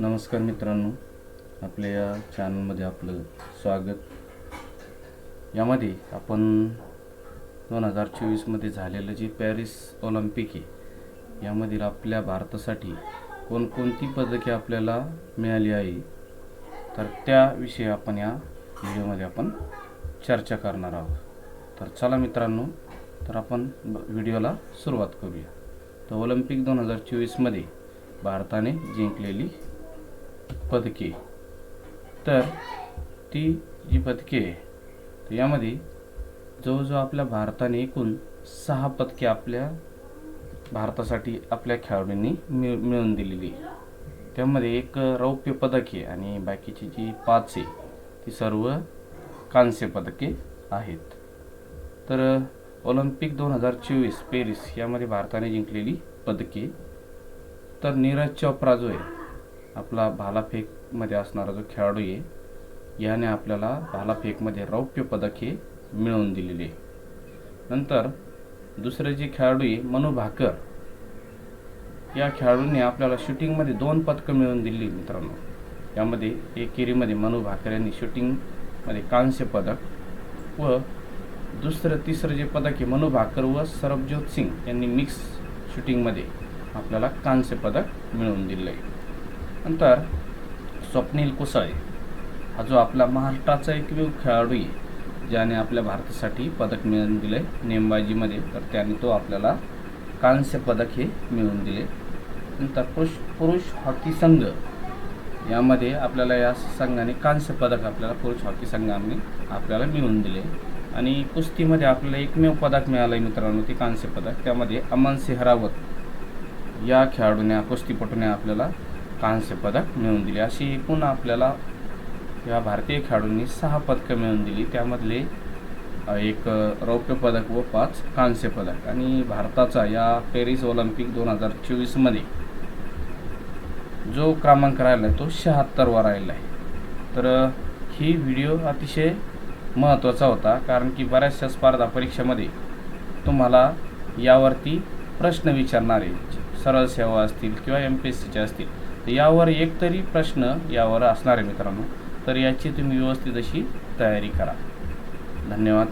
नमस्कार मित्रांनो आपल्या या चॅनलमध्ये आपलं स्वागत. यामध्ये आपण दोन हजार चोवीसमध्ये झालेलं जे पॅरिस ऑलिम्पिक आहे यामधील आपल्या भारतासाठी कोणकोणती पदके आपल्याला मिळाली आहे तर त्याविषयी आपण या व्हिडिओमध्ये आपण चर्चा करणार आहोत. तर चला मित्रांनो तर आपण व्हिडिओला सुरुवात करूया. तर ऑलिम्पिक दोन हजार चोवीसमध्ये भारताने जिंकलेली पदके. तर ती जी पदके आहे तर यामध्ये जवळजवळ आपल्या भारताने एकूण सहा पदके आपल्या भारतासाठी आपल्या खेळाडूंनी मिळ मिळवून दिलेली त्यामध्ये एक रौप्य पदक आहे आणि बाकीची जी पाच आहे ती सर्व कांस्य पदके आहेत. तर ऑलिम्पिक दोन हजार चोवीस पेरिस यामध्ये भारताने जिंकलेली पदके. तर नीरज चोप्रा जो आहे आपला भालाफेकमध्ये असणारा जो खेळाडू आहे याने आपल्याला भालाफेकमध्ये रौप्य पदक हे मिळवून दिलेले आहे. नंतर दुसरे जे खेळाडू आहे मनु भाकर या खेळाडूने आपल्याला शूटिंगमध्ये दोन पदकं मिळवून दिली मित्रांनो. यामध्ये एकेरीमध्ये मनु भाकर यांनी शूटिंगमध्ये कांस्य पदक व दुसरं तिसरं जे पदक आहे मनु भाकर व सरबजोत सिंग यांनी मिक्स शूटिंगमध्ये आपल्याला कांस्य पदक मिळवून दिलं आहे नंतर स्वप्नील कुसाळे हा जो आपला महाराष्ट्राचा एकमेव खेळाडू आहे ज्याने आपल्या भारतासाठी पदक मिळवून दिले नेमबाजीमध्ये तर त्याने तो आपल्याला कांस्य पदक हे मिळवून दिले. नंतर पुरुष पुरुष हॉकी संघ यामध्ये आपल्याला या संघाने कांस्य पदक आपल्याला पुरुष हॉकी संघाने आपल्याला मिळवून दिले. आणि कुस्तीमध्ये आपल्याला एकमेव पदक मिळालं आहे मित्रांनो ते कांस्य पदक. त्यामध्ये अमन सिंह रावत या खेळाडूने कुस्तीपटूने आपल्याला कांस्य पदक मिळवून दिले. अशी एकूण आपल्याला या भारतीय खेळाडूंनी सहा पदकं मिळवून दिली. त्यामधले एक रौप्य पदक व पाच कांस्य पदक आणि भारताचा या पॅरिस ऑलिम्पिक दोन हजार चोवीसमध्ये जो क्रमांक राहिला आहे तो शहात्तरवा राहिला आहे. तर ही व्हिडिओ अतिशय महत्त्वाचा होता. कारण की बऱ्याचशा स्पर्धा परीक्षेमध्ये तुम्हाला यावरती प्रश्न विचारणारे सरळ सेवा असतील किंवा एम पी एस सीचे असतील तर यावर एक तरी प्रश्न यावर असणार आहे मित्रांनो. तर याची तुम्ही व्यवस्थित अशी तयारी करा. धन्यवाद.